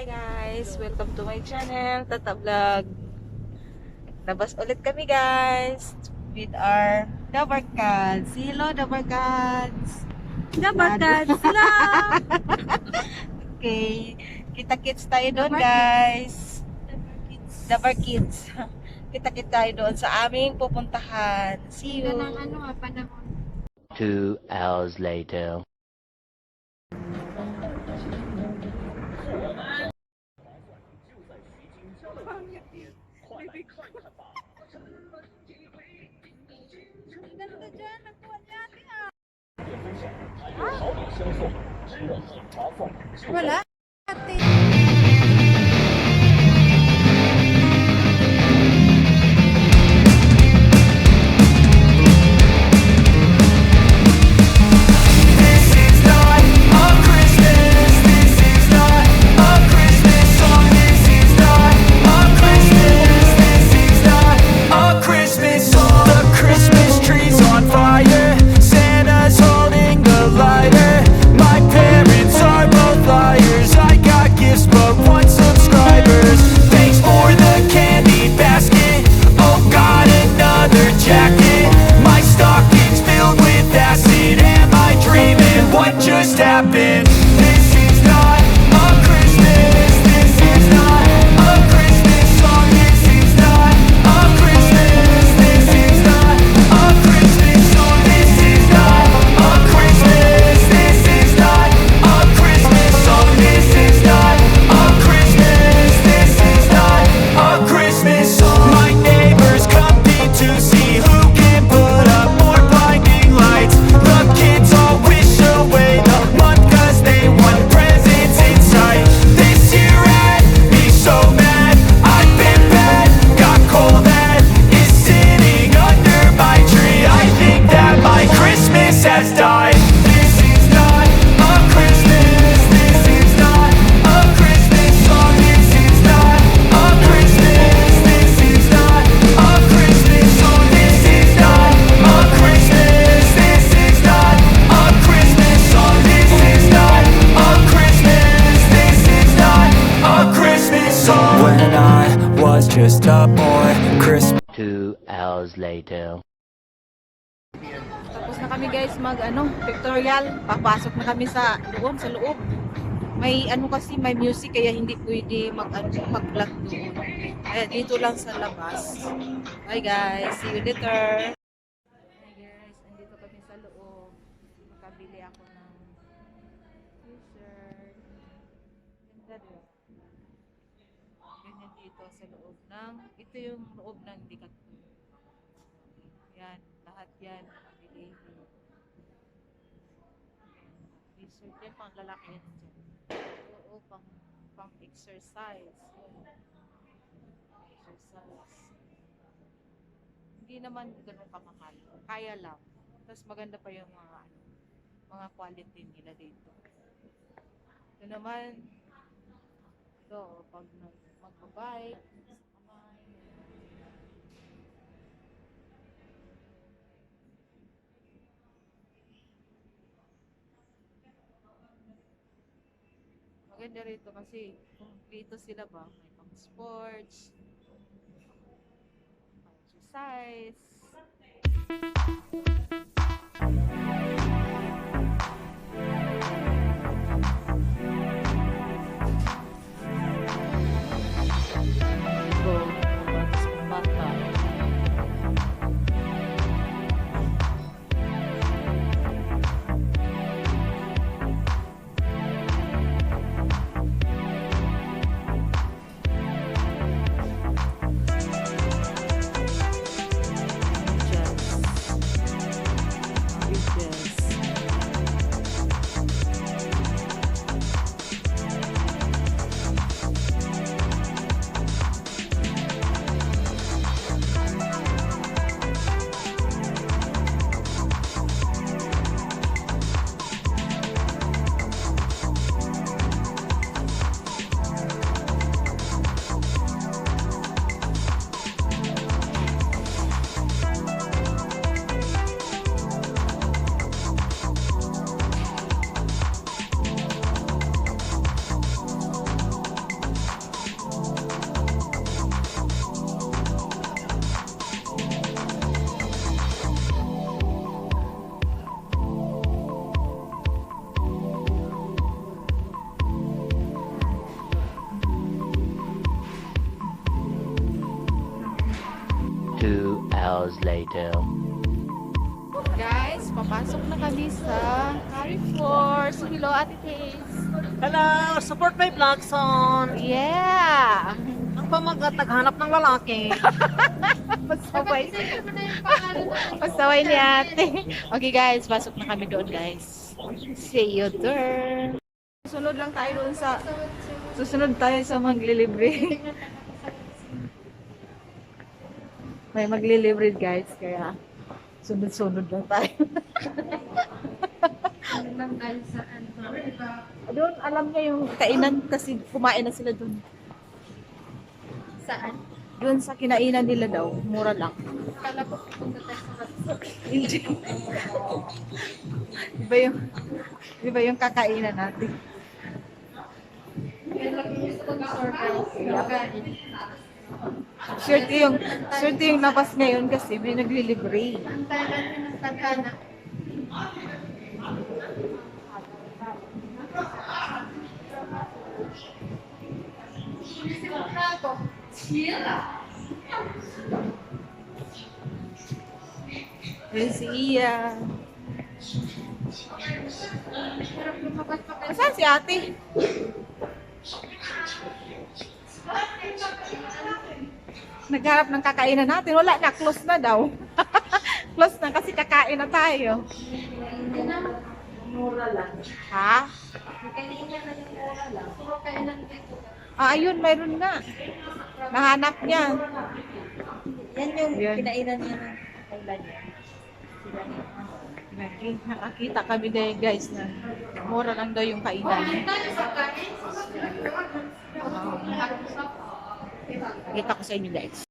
Hi guys! Welcome to my channel, Tata Vlog. Labas ulit kami guys with our Dabar Cats. Hello Dabar Cats! Dabar Cats! Hello! okay. Kita-kits tayo doon guys. Dabar Kids. Kita-kits tayo doon sa aming pupuntahan. See you! Ganda ng ano ah, panahon. Two hours later. Wala? This just a boy, Christmas. Two hours later. Tapos na kami guys mag ano, pictorial. Papasok na kami sa doon sa loob. May ano kasi may music kaya hindi pwede mag ano, mag-vlog doon. Kaya dito lang sa labas. Bye guys, see you later. Dito sa loob ng, ito yung loob ng Decathlon. Yan, lahat yan. Nakabili. T-shirt yan, pang lalaki yan dyan. Oo, pang, pang exercise. Yan. Exercise. Hindi naman ganun kamahal. Kaya lang. Tapos maganda pa yung mga ano, mga quality nila dito. Ito naman, ito, pag nag- kamay, Maganda rito kasi dito sila ba, may pang sports, pang exercise. Hours later. Guys, papasok na kami sa Carrefour. So, hello, Ate Taze. Hello! Support my vlog son! Yeah! Ang pamagat naghanap ng lalaki. Pasaway. Pasaway ni ate. Okay guys, pasok na kami doon guys. See you there. Susunod lang tayo doon sa... Susunod tayo sa maglilibre. May maglilibre guys, kaya sunod-sunod lang tayo. Ano lang dahil sa ano. doon, alam niya yung kainan kasi kumain na sila doon. Saan? Doon sa kinainan nila daw, mura lang. Kala ko pupunta tayo sa. Hindi. Iba yung, iba yung kakainan natin. Kaya lang yung gusto kong surprise. Pagkain. Swerte yung, swerte yung labas ngayon kasi may naglilibre. Ang tagal ng tagana. Ayun si Iya. Lumabas pa kayo. Saan si ate? Nagharap ng kakainan natin. Wala na, close na daw. close na kasi kakain na tayo. Na. Mura lang. Ha? Kanina na yung oras lang. Puro kainan dito. Ah, ayun, mayroon na. Nahanap niya. Yan yung Yan. kinainan niya ng kailan niya. Nakakita kami dahil guys na mura lang daw yung kainan. Tayo sa kain. Kita ko sa inyo guys.